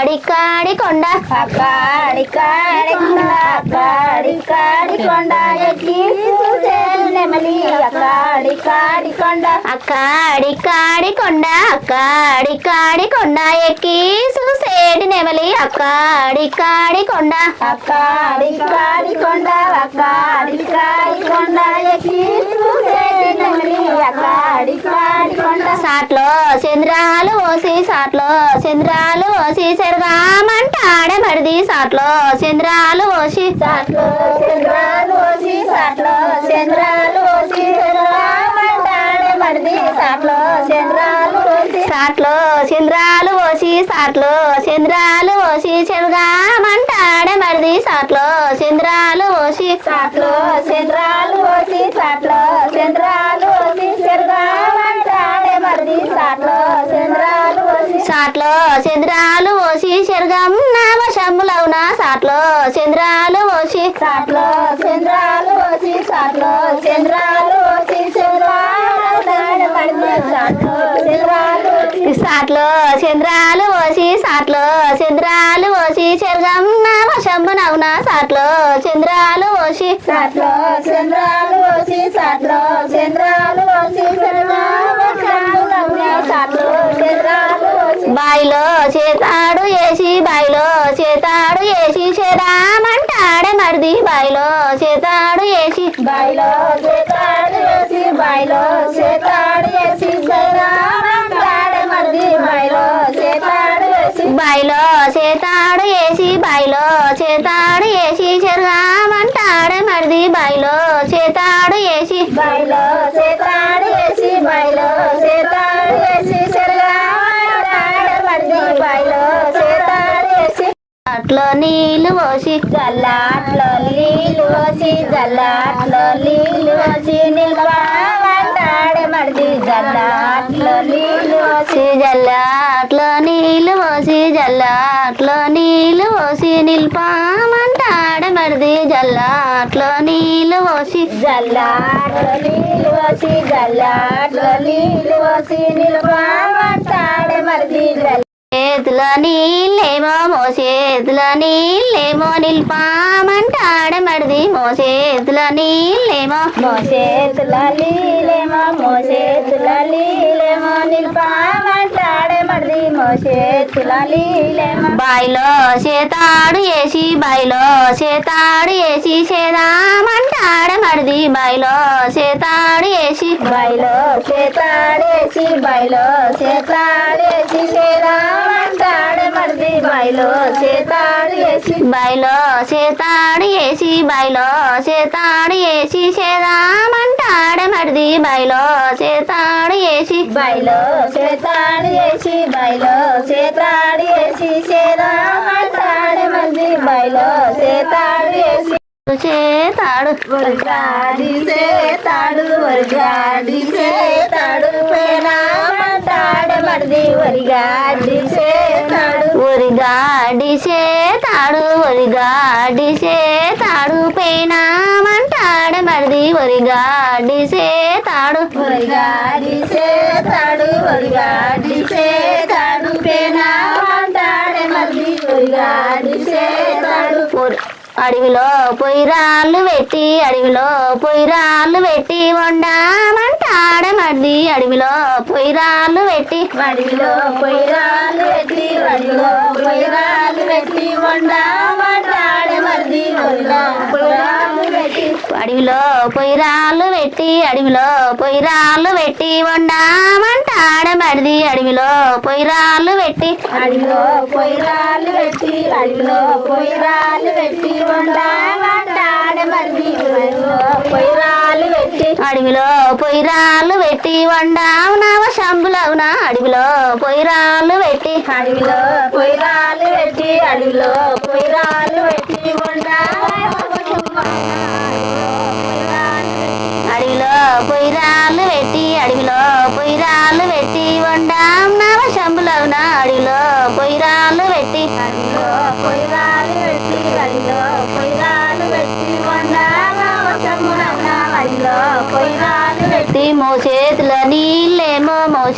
అక్కాడి కాడి కొండ అక్కాడి కాడి కొండ అక్కాడి కాడి కొండ ఎక్కి చూసే నెమలి అక్కాడి కాడి కొండ. అక్కాడి కాడి కొండ అక్కాడి కాడి కొండ ఎక్కి చూసేటి నెమలి అక్కాడి కాడి కొండ. అక్కాడి కాడి కొండ అక్కాడి కాడి కొండ ఎక్కి చూసే నెమలి అక్కాడి కాడి కొండ. సాట్లో చంద్రాలు ఓసి సాట్లో చంద్రాలు ఓసి సెరగామంటాడే మరిది. సాట్లో చంద్రాలు ఓసి సాట్లో చంద్రాలు ఓసి సాట్లో చంద్రాలు సాట్లో చంద్రాలు సాట్లో చంద్రాలు ఓసి సాట్లో చంద్రాలు ఓసి చెరగామంటాడే మరిది సాట్లో చంద్రాలు ఓసి సాట్లో చంద్రాలు ఓసి సాట్లో చంద్రాలు ఓసి రామంటాడే మరిది సాట్లో చంద్రాలు ఓసి సాట్లో చంద్రాలు ఓసి చెరగం నామశంబులవున సాట్లో చంద్రాలు ఓసి సాట్లో చంద్రాలు ఓసి సాట్లో చంద్రాలు సాట్లో చంద్రాలు ఓసి సాట్లో చంద్రాలు ఓసి చెరగం నామశంబునవున సాట్లో చంద్రాలు ఓసి సాట్లో చంద్రాలు ఓసి సాట్లో చంద్రాలు ఓసి సాట్లో చంద్రాలు ఓసి బాయిలో చేతాడు వేసి బాయిలో చేతాడు వేసి చేదామంటాడే మరిది. బాయిలో చేతాడు వేసి బాయిలో చేతాడు వేసి బాయిలో చేతాడు బాయిలో చేతాడు వేసి బాయిలో చేతాడు వేసి చెరగామంటాడే మరిది బాయిలో చేతాడు వేసి బాయిలో చేతాడు వేసి బాయిలో చేతాడు వేసి రామంటాడే మరిది బాయిలో చేతాడు వేసి అట్లో నీళ్ళు పోసి జల్లాట్లో నీళ్ళు పోసి జల్లాట్లో నీళ్ళు పోసి నిలబడమంటాడే మరిది జల్లాట్లో నీళ్ళు పోసి పోసి జల్లాట్లో నీళ్ళు పోసి నిల్పామంటాడే మరిది జల్లాట్లో నీళ్ళు పోసి. జల్లాట్లో నీళ్ళు పోసి జల్లాట్లో నీళ్ళు పోసి జల్ల చేతిలో నీళ్ళేమో మోసేతిలో నీళ్ళేమో నిల్పామంటాడే మరిది మోసేతిలో నీళ్ళేమో మోసేతుల నీలేమో మోసేతుల మోసేతుల నీలేమో బాయిలో చేతాడు వేసి బాయిలో చేతాడు వేసి చేదామంటాడే. మరిది బాయిలో చేతాడు వేసి బయలో చేతాడేసి బయలో చేతాడేసి చేరామంటాడే మరిది బయలో చేతాడేసి బాయిలో చేతాడు వేసి బాయిలో చేతాడు వేసి చేదామంటాడే మరిది బాయిలో చేతాడు వేసి బయలో చేతాడేసి బయలో చేతాడేసి చేరామంటాడే మరిది బయలో చేతాడేసి చేతాడు వరగాడి చేతాడు వరగాడి చేతాడు పేనామంటాడే మరిది వరిగాడి చేతాడు ఒరిగాడి చేతాడు ఒరిగాడి చేతాడు పేనామంటాడే మరిది ఒరిగాడి చేతాడు వరిగాడి చేతాడు వరిగాడి చేతాడు పేనామంటాడే మరిది వరిగాడి చేతాడు ఒరి- అడవిలో పొయ్యిరాళ్ళు పెట్టి అడవిలో పొయ్యిరాళ్ళు పెట్టి వండామంటాడే మరిది అడవిలో పొయ్యిరాళ్ళు పెట్టి. వడిలో పొయ్యిరాలు పెట్టి పొయ్యిరాలు పెట్టి వండామంటాడే అడవిలో పొయ్యిరాళ్ళు పెట్టి అడవిలో పొయ్యిరాళ్ళు పెట్టి వండామంటాడే మరిది అడవిలో పొయ్యిరాళ్ళు పెట్టి అడిలో పొయ్యిరాలు పెట్టి అడిలో పొయ్యిరాలు పెట్టి వండామంటాడే మరిది పొయ్యిరాలు పెట్టి అడవిలో పొయ్యిరాళ్ళు పెట్టి వండావు నావ శంభులవునా అడవిలో పొయ్యిరాళ్ళు పెట్టి అడవిలో పొయ్యిరాలు పెట్టి అడవిలో పొయ్యిరాలు పెట్టి పెట్టి శంభులవున అడిలో శంభులవునా పెట్టి అడవిలో పొయ్యిరాలు పెట్టి పెట్టి పొయ్యిరాలు పెట్టి మో చేతుల నీళ్ళేమో మో